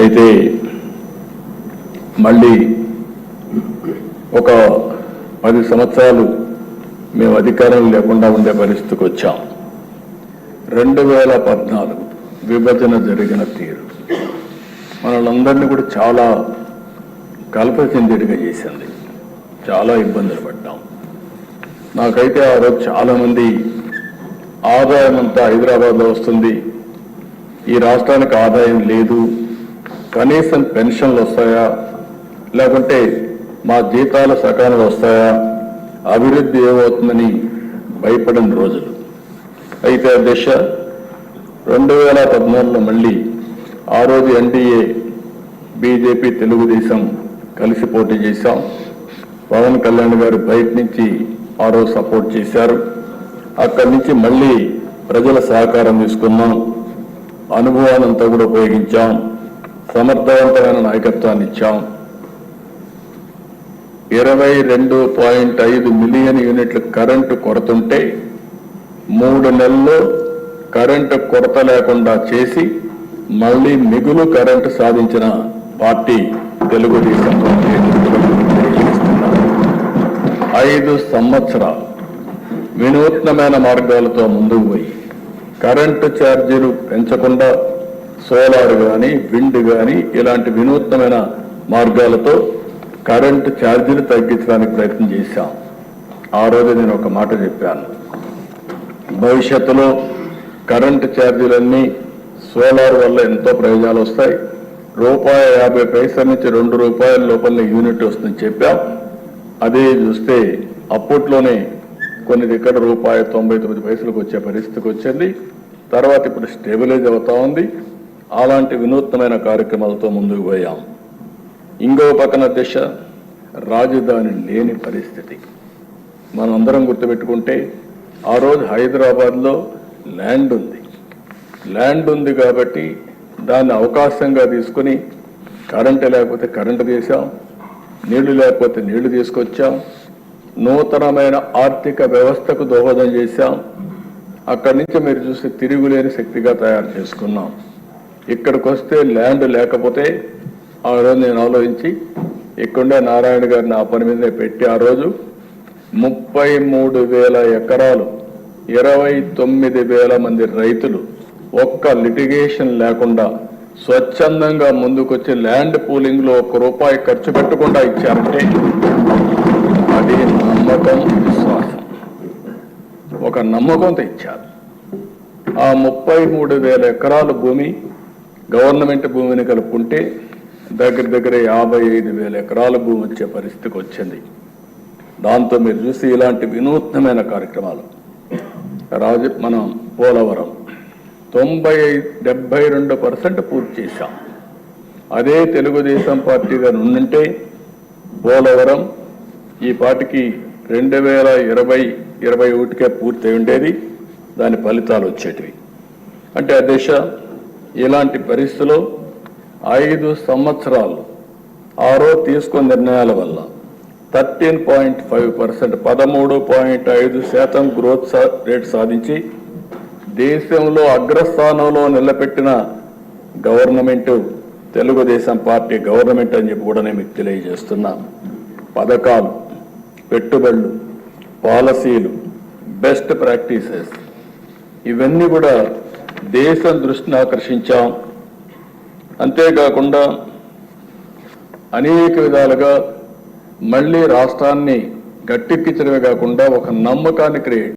అయితే మళ్ళీ ఒక పది సంవత్సరాలు మేము అధికారం లేకుండా ఉండే పరిస్థితికి వచ్చాం. రెండు వేల పద్నాలుగు విభజన జరిగిన తీరు. మనల్ని కూడా చాలా కల్ప చెందిడిగా చేసింది. చాలా ఇబ్బందులు పడ్డాం. నాకైతే ఆ రోజు చాలామంది ఆదాయం అంతా హైదరాబాద్లో వస్తుంది. ఈ రాష్ట్రానికి ఆదాయం లేదు. కనీసం పెన్షన్లు వస్తాయా? లేకుంటే మా జీతాలు సకాలంలో వస్తాయా? అభివృద్ధి ఏమవుతుందని భయపడిన రోజులు. అయితే దిశ రెండు వేల పద్నాలుగులో మళ్ళీ ఆ రోజు ఎన్డీఏ బీజేపీ తెలుగుదేశం కలిసి పోటీ చేశాం. పవన్ కళ్యాణ్ గారు బయట నుంచి ఆ రోజు సపోర్ట్ చేశారు. అక్కడి నుంచి మళ్ళీ ప్రజల సహకారం తీసుకున్నాం. అనుభవాలంతా కూడా ఉపయోగించాం. సమర్థవంతమైన నాయకత్వాన్ని ఇచ్చాం. ఇరవై రెండు పాయింట్ ఐదు మిలియన్ యూనిట్ల కరెంటు కొరతుంటే మూడు నెలల్లో కరెంటు కొరత లేకుండా చేసి మళ్ళీ మిగులు కరెంటు సాధించిన పార్టీ తెలుగుదేశం ఐదు సంవత్సరాలు వినూత్నమైన మార్గాలతో ముందుకు పోయి కరెంటు ఛార్జీలు పెంచకుండా సోలార్ కానీ విండ్ కానీ ఇలాంటి వినూత్నమైన మార్గాలతో కరెంటు ఛార్జీలు తగ్గించడానికి ప్రయత్నం చేశాం. ఆ రోజు నేను ఒక మాట చెప్పాను. భవిష్యత్తులో కరెంటు ఛార్జీలన్నీ సోలార్ వల్ల ఎంతో ప్రయోజనాలు వస్తాయి. రూపాయి యాభై పైసల నుంచి రెండు రూపాయల లోపల యూనిట్ వస్తుందని చెప్పాం. అదే చూస్తే అప్పట్లోనే కొన్ని దగ్గర రూపాయి తొంభై తొమ్మిది పైసలకు వచ్చే పరిస్థితికి వచ్చింది. తర్వాత ఇప్పుడు స్టెబిలైజ్ అవుతా ఉంది. అలాంటి వినూత్నమైన కార్యక్రమాలతో ముందుకు పోయాం. ఇంకో పక్కన దిశ రాజధాని లేని పరిస్థితి. మనం అందరం గుర్తుపెట్టుకుంటే ఆ రోజు హైదరాబాద్లో ల్యాండ్ ఉంది. ల్యాండ్ ఉంది కాబట్టి దాన్ని అవకాశంగా తీసుకుని కరెంటు లేకపోతే కరెంటు తీసాం నీళ్ళు లేకపోతే నీళ్ళు తీసుకొచ్చాం నూతనమైన ఆర్థిక వ్యవస్థకు దోహదం చేశాం. అక్కడి నుంచి మీరు చూస్తే తిరుగులేని శక్తిగా తయారు చేసుకున్నాం. ఇక్కడికి వస్తే ల్యాండ్ లేకపోతే ఆ రోజు నేను ఆలోచించి ఇక్కడే నారాయణ గారిని ఆ పని మీదే పెట్టి ఆ రోజు ముప్పై మూడు వేల ఎకరాలు ఇరవై తొమ్మిది వేల మంది రైతులు ఒక్క లిటిగేషన్ లేకుండా స్వచ్ఛందంగా ముందుకొచ్చి ల్యాండ్ పూలింగ్లో ఒక్క రూపాయి ఖర్చు పెట్టకుండా ఇచ్చారంటే అది నమ్మకం విశ్వాసం. ఒక నమ్మకంతో ఇచ్చారు. ఆ ముప్పై మూడు వేల ఎకరాల భూమి గవర్నమెంట్ భూమిని కలుపుకుంటే దగ్గర దగ్గర యాభై ఐదు వేల ఎకరాల భూమి వచ్చే పరిస్థితికి వచ్చింది. దాంతో మీరు చూసి ఇలాంటి వినూత్నమైన కార్యక్రమాలు. రాజ మనం పోలవరం తొంభై డెబ్బై రెండు పర్సెంట్ పూర్తి చేశాం. అదే తెలుగుదేశం పార్టీగా నుండింటే పోలవరం ఈ పాటికి రెండు వేల ఇరవై ఇరవై ఒకటికే పూర్తి ఉండేది. దాని ఫలితాలు వచ్చేటివి. అంటే ఆ దిశ ఇలాంటి పరిస్థితిలో ఐదు సంవత్సరాలు ఆరో తీసుకున్న నిర్ణయాల వల్ల థర్టీన్ పాయింట్ ఫైవ్ పర్సెంట్ పదమూడు పాయింట్ ఐదు శాతం గ్రోత్ సా- రేట్ సాధించి దేశంలో అగ్రస్థానంలో నిలబెట్టిన గవర్నమెంట్ తెలుగుదేశం పార్టీ గవర్నమెంట్ అని చెప్పి కూడా నేను మీకు తెలియజేస్తున్నా. పథకాలు పెట్టుబడులు పాలసీలు బెస్ట్ ప్రాక్టీసెస్ ఇవన్నీ కూడా దేశం దృష్టిని ఆకర్షించాం. అంతేకాకుండా అనేక విధాలుగా మళ్ళీ రాష్ట్రాన్ని గట్టెక్కించడమే కాకుండా ఒక నమ్మకాన్ని క్రియేట్